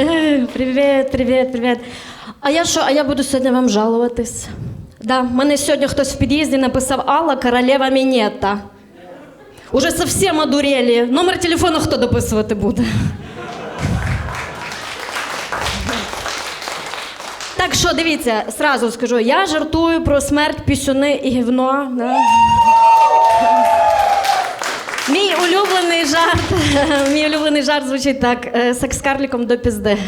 Привіт, привіт, привіт. А я що, а я буду сьогодні вам жалуватись. Да, мене сьогодні хтось в під'їзді написав Алла, королева Мінета. Уже совсем одурели. Номер телефону хто дописувати буде? Так що дивіться, сразу скажу, я жартую про смерть пісюни і гівно. Да? Улюблений жарт. Мій улюблений жарт звучить так: е, секс карліком до пізди.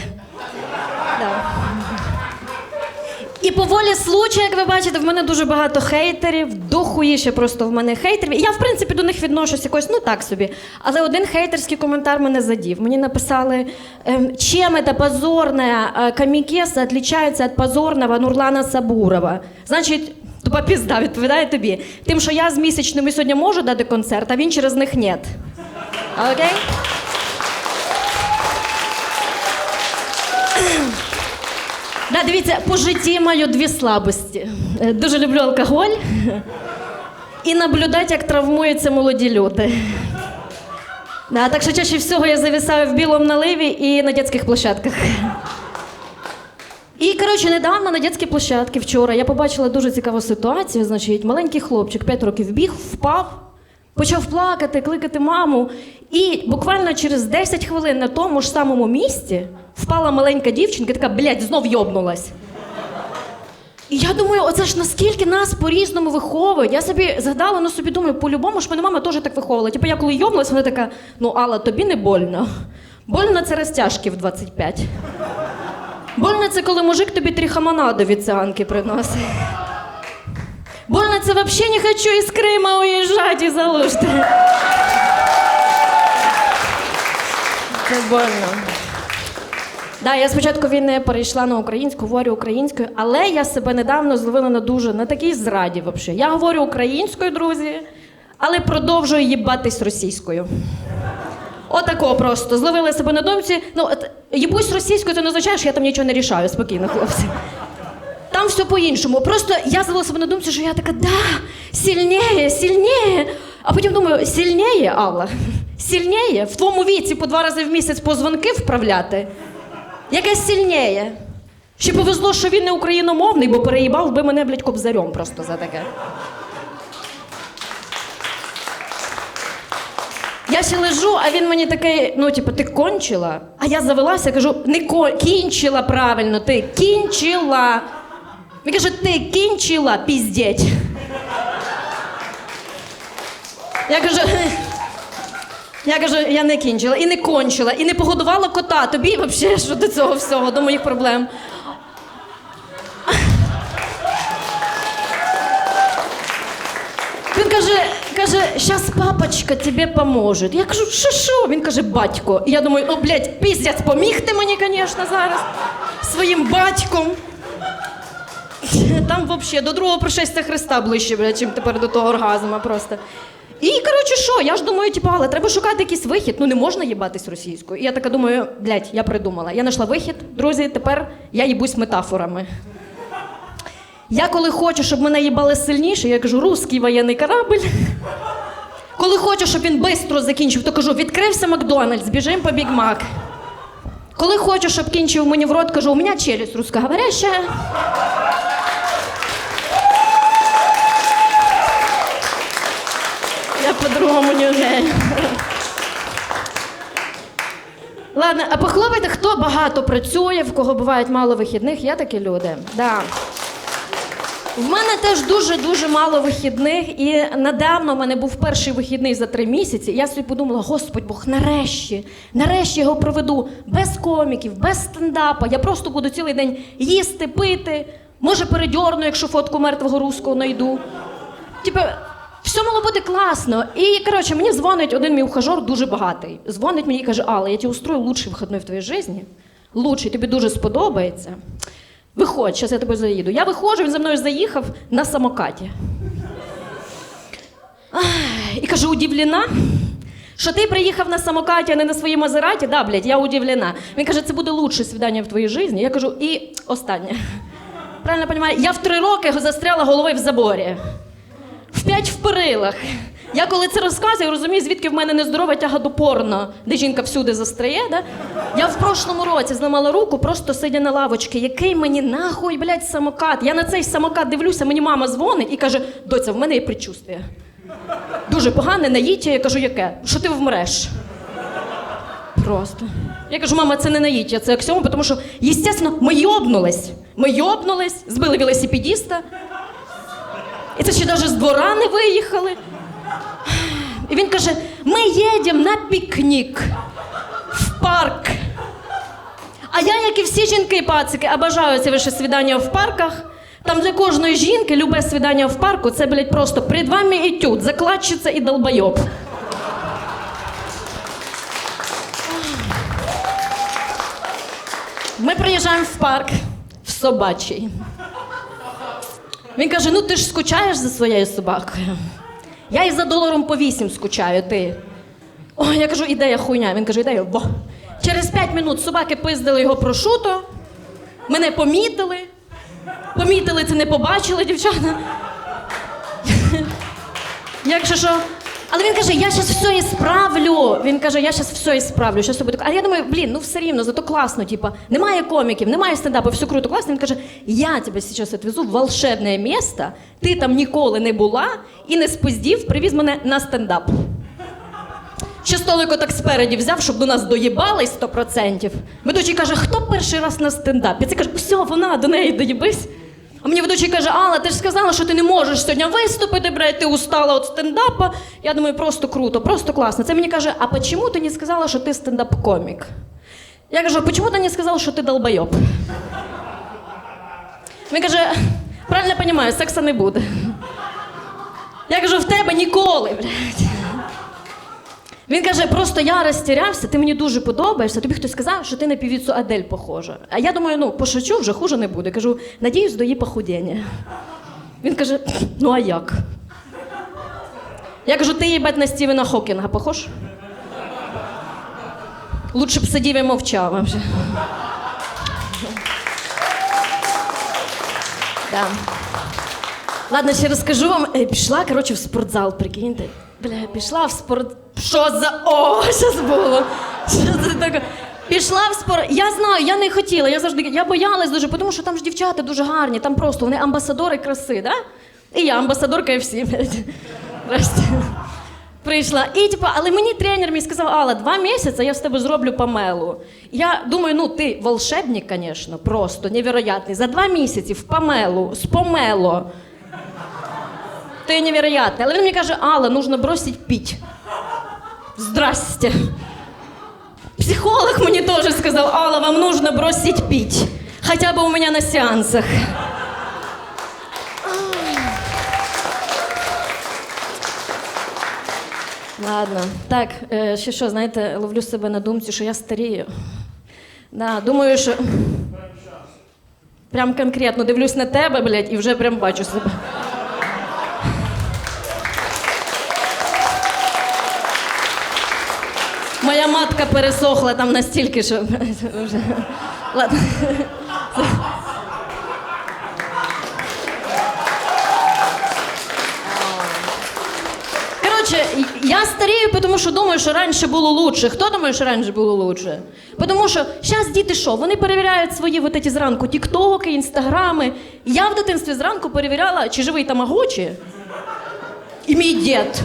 І по волі случаю, як ви бачите, в мене дуже багато хейтерів, дохуїще просто в мене хейтерів. І я, в принципі, до них відношусь якось, ну так собі. Але один хейтерський коментар мене задів. Мені написали, ем, чим це позорне е, комікеса відрізняється від позорного Нурлана Сабурова. Значить, тупа пізда відповідає тобі. Тим, що я з місячними сьогодні можу дати концерт, а він через них нет. Окей? Да, дивіться, по житті маю дві слабості. Е, Дуже люблю алкоголь і наблюдати, як травмуються молоді люди. Да, так що чаще всього я зависаю в білому наливі і на дитячих площадках. І, коротше, недавно на дитячій площадці вчора я побачила дуже цікаву ситуацію. Значить, маленький хлопчик 5 років біг, впав, почав плакати, кликати маму. І буквально через 10 хвилин на тому ж самому місці впала маленька дівчинка, така, блядь, знов йобнулась. І я думаю, оце ж наскільки нас по-різному виховують. Я собі згадала, ну собі думаю, по-любому ж мене мама теж так виховувала. Типу, я коли йобнулась, вона така: ну, Алла, тобі не больно. Больно це розтяжки в 25. Больно це коли мужик тобі три хамонади від циганки приносить. Больно це взагалі не хочу із Крима уїжджати і залужти. Це больно. Да, я спочатку війни перейшла на українську, говорю українською, але я себе недавно зловила на дуже на такій зраді. Вообще. Я говорю українською, друзі, але продовжую їбатись російською. Отако просто. Зловила себе на думці. Ну, їбусь російською, це не означає, що я там нічого не рішаю, спокійно, хлопці. Там все по-іншому. Просто я зловила себе на думці, що я така, да, сильніє, сильніє. А потім думаю, сильніє, Алла, сильніє. В твоєму віці по два рази в місяць по дзвонки вправляти. Якесь сильніє. Ще повезло, що він не україномовний, бо переїбав би мене, блядь, кобзарем просто за таке. Я ще лежу, а він мені такий, ну, типу, ти кончила? А я завелася, кажу, не кон... кінчила правильно, ти кінчила. Він каже, ти кінчила піздеть. Я кажу, я кажу, я не кінчила і не кончила, і не погодувала кота. Тобі взагалі що до цього всього, до моїх проблем. Каже, щас папочка тобі поможе. Я кажу, що що? Він каже, батько. І я думаю, о, блядь, піздець, поміг ти мені, звісно, зараз своїм батьком. Там взагалі до другого пришестя Христа ближче, блядь, чим тепер до того оргазму просто. І коротше, що? Я ж думаю, типу, але треба шукати якийсь вихід. Ну не можна їбатись російською. І я така думаю, блядь, я придумала. Я знайшла вихід, друзі, тепер я їбусь метафорами. Я коли хочу, щоб мене їбали сильніше, я кажу, русський воєнний корабль. Коли хочу, щоб він швидко закінчив, то кажу, відкрився Макдональдс, біжим по Біг Мак. Коли хочу, щоб кінчив мені в рот, кажу, у мене челюсть русскоговоряща. Я по-другому не умею. Ладно, а похлопайте, хто багато працює, в кого бувають мало вихідних, є такі люди. Да. В мене теж дуже-дуже мало вихідних, і недавно в мене був перший вихідний за три місяці. Я собі подумала, Господь Бог, нарешті, нарешті його проведу без коміків, без стендапа. Я просто буду цілий день їсти, пити. Може, передьорну, якщо фотку мертвого руського знайду. Типа, все мало бути класно. І коротше, мені дзвонить один мій ухажор дуже багатий. Дзвонить мені і каже: Алла, я тебе устрою лучший вихідний в твоїй житті. Лучший, тобі дуже сподобається. Виходь, зараз я тебе заїду. Я виходжу, він за мною заїхав на самокаті. І кажу, удивлена, що ти приїхав на самокаті, а не на своїй Мазераті? Да, блядь, я удивлена. Він каже, це буде лучше свідання в твоїй житті. Я кажу, і останнє. Правильно розумію? Я в три роки застряла головою в заборі. В п'ять в перилах. Я коли це розказую, розумію, звідки в мене нездорова тяга до порно, де жінка всюди застряє. Да? Я в прошлому році зламала руку, просто сидя на лавочці. Який мені нахуй, блядь, самокат? Я на цей самокат дивлюся, мені мама дзвонить і каже: доця, в мене є предчувствие. Дуже погане, наїття. Я кажу, яке? Що ти вмреш? Просто. Я кажу, мама, це не наїття, це аксіома, тому що, естественно, ми йобнулись. Ми йобнулись, збили велосипедіста. І це ще навіть з двора не виїхали. І він каже: ми їдемо на пікнік в парк. А я, як і всі жінки і пацики, обожаю ці ваші свідання в парках. Там для кожної жінки любе свідання в парку це, блядь, просто перед вами етюд, закладчиця і долбойоб. Ми приїжджаємо в парк в собачий. Він каже: ну ти ж скучаєш за своєю собакою. Я і за доларом по вісім скучаю, ти. О, я кажу, ідея хуйня. Він каже, ідея. бо. Через п'ять минут собаки пиздили його прошуто, мене помітили. Помітили, це не побачили, дівчата. Якщо що. Але він каже, я зараз все і справлю. Він каже, я зараз все і справлю. Щас буде. А я думаю, блін, ну все рівно, зато класно. Типа, немає коміків, немає стендапу, все круто, класно. Він каже, я тебе зараз відвезу в волшебне місто, ти там ніколи не була і не спиздів, привіз мене на стендап. Ще столико так спереді взяв, щоб до нас доїбались 100%. Ведучий каже, хто перший раз на стендапі? Це каже, все, вона до неї доїбись. А мені ведучий каже, Алла, ти ж сказала, що ти не можеш сьогодні виступити, блядь, ти устала від стендапа. Я думаю, просто круто, просто класно. Це мені каже, а чому ти не сказала, що ти стендап-комік? Я кажу, чому ти не сказала, що ти долбойоб? Він каже, правильно розумію, секса не буде. Я кажу, в тебе ніколи, блядь. Він каже, просто я розтірявся, ти мені дуже подобаєшся. Тобі хтось сказав, що ти на півіцу Адель похожа. А я думаю, ну пошучу, вже хуже не буде. Кажу, надіюсь, до її похудіння. Він каже: ну а як? Я кажу, ти їбать на Стівена Хокінга похож? Лучше б сидів і мовчав вообще. Да. Ладно, ще розкажу вам. Е, Пішла, коротше, в спортзал, прикиньте. Бля, пішла в спорт. Що за. О, щас було. Що це таке? Пішла в спорт. Я знаю, я не хотіла. Я завжди я боялась дуже, тому що там ж дівчата дуже гарні, там просто вони амбасадори краси, да? І я амбасадорка. Здрасте. Прийшла. І типу, але мені тренер мені сказав, Алла, два місяці я з тебе зроблю Памелу. Я думаю, ну ти волшебник, звісно, просто невероятний. За два місяці в Памелу, з Помело. Ти невероятний. Але він мені каже, Алла, нужно бросить пить. Здрасте. Психолог мені теж сказав, Алла, вам нужно бросить пить. Хотя бы у меня на сеансах. Ладно, так, е, ще що, знаєте, ловлю себе на думці, що я старію. Да, думаю, що. Прям конкретно дивлюсь на тебе, блядь, і вже прям бачу себе. Моя пересохла там настільки, що. Ладно. Короче, я старею, тому що думаю, що раніше було лучше. Хто думає, що раніше було лучше? Тому що зараз діти що? Вони перевіряють свої вот эти зранку тіктоки, інстаграми. Я в дитинстві зранку перевіряла, чи живий тамагочі. І мій дід.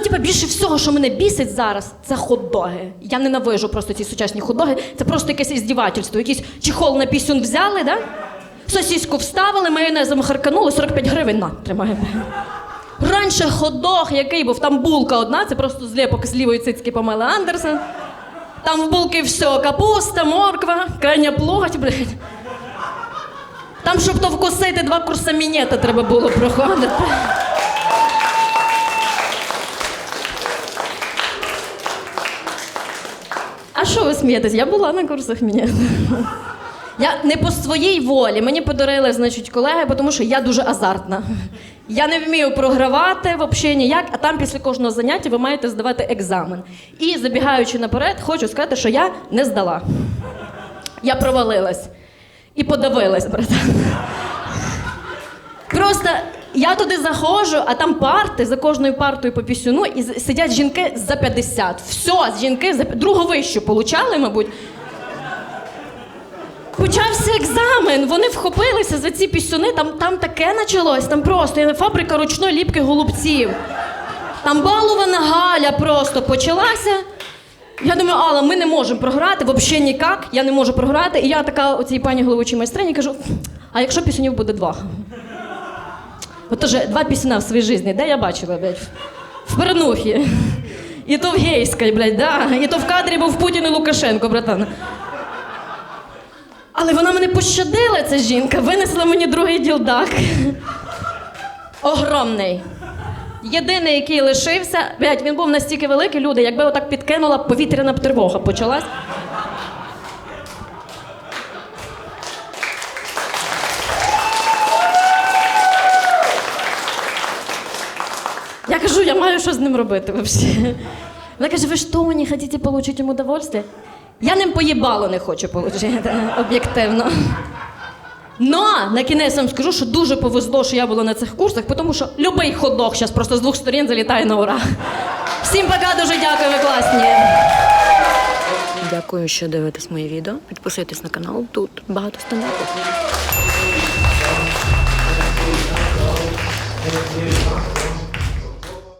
Ну, типа, більше всього, що мене бісить зараз, це хот-доги. Я ненавижу просто ці сучасні хот-доги. Це просто якесь іздівательство. Якийсь чехол на пісюн взяли, да? Сосіську вставили, майонезом харканули, 45 гривень на, тримай. Раніше хот-дог, який був, там булка одна, це просто зліпок з лівої цицьки Памели Андерсен. Там в булки все, капуста, морква, крайня плоть, блядь. Там, щоб то вкусити, два курса мінета треба було проходити. А що ви смієтесь? Я була на курсах мінета. Я не по своїй волі. Мені подарили, значить, колеги, тому що я дуже азартна. Я не вмію програвати взагалі ніяк, а там після кожного заняття ви маєте здавати екзамен. І забігаючи наперед, хочу сказати, що я не здала. Я провалилась і подавилась, братан. Просто Я туди заходжу, а там парти за кожною партою по пісюну, і сидять жінки за 50. Все, жінки за п'я- другу вищу получали, мабуть. Почався екзамен, вони вхопилися за ці пісюни, там, там таке почалось, там просто я- фабрика ручної ліпки голубців. Там балувана Галя просто почалася. Я думаю, Алла, ми не можемо програти, взагалі ніяк, я не можу програти. І я така оцій пані головочій майстрині кажу: а якщо пісюнів буде два? От уже два пісюна в своїй житті, де я бачила, блядь? В Пернухі. І то в Гейській, блядь, да. І то в кадрі був Путін і Лукашенко, братан. Але вона мене пощадила, ця жінка, винесла мені другий ділдак. Огромний. Єдиний, який лишився, блядь, він був настільки великий, люди, якби отак підкинула, повітряна тривога почалась. Кажу, я маю що з ним робити взагалі. Вона каже, ви що, не хочете отримати йому удовольствие? Я ним поїбало не хочу отримати, об'єктивно. Но на кінець вам скажу, що дуже повезло, що я була на цих курсах, тому що будь-який ходок зараз просто з двох сторін залітає на ура. Всім пока, дуже дякую, ви класні. Дякую, що дивитесь моє відео. Підписуйтесь на канал, тут багато стендапу.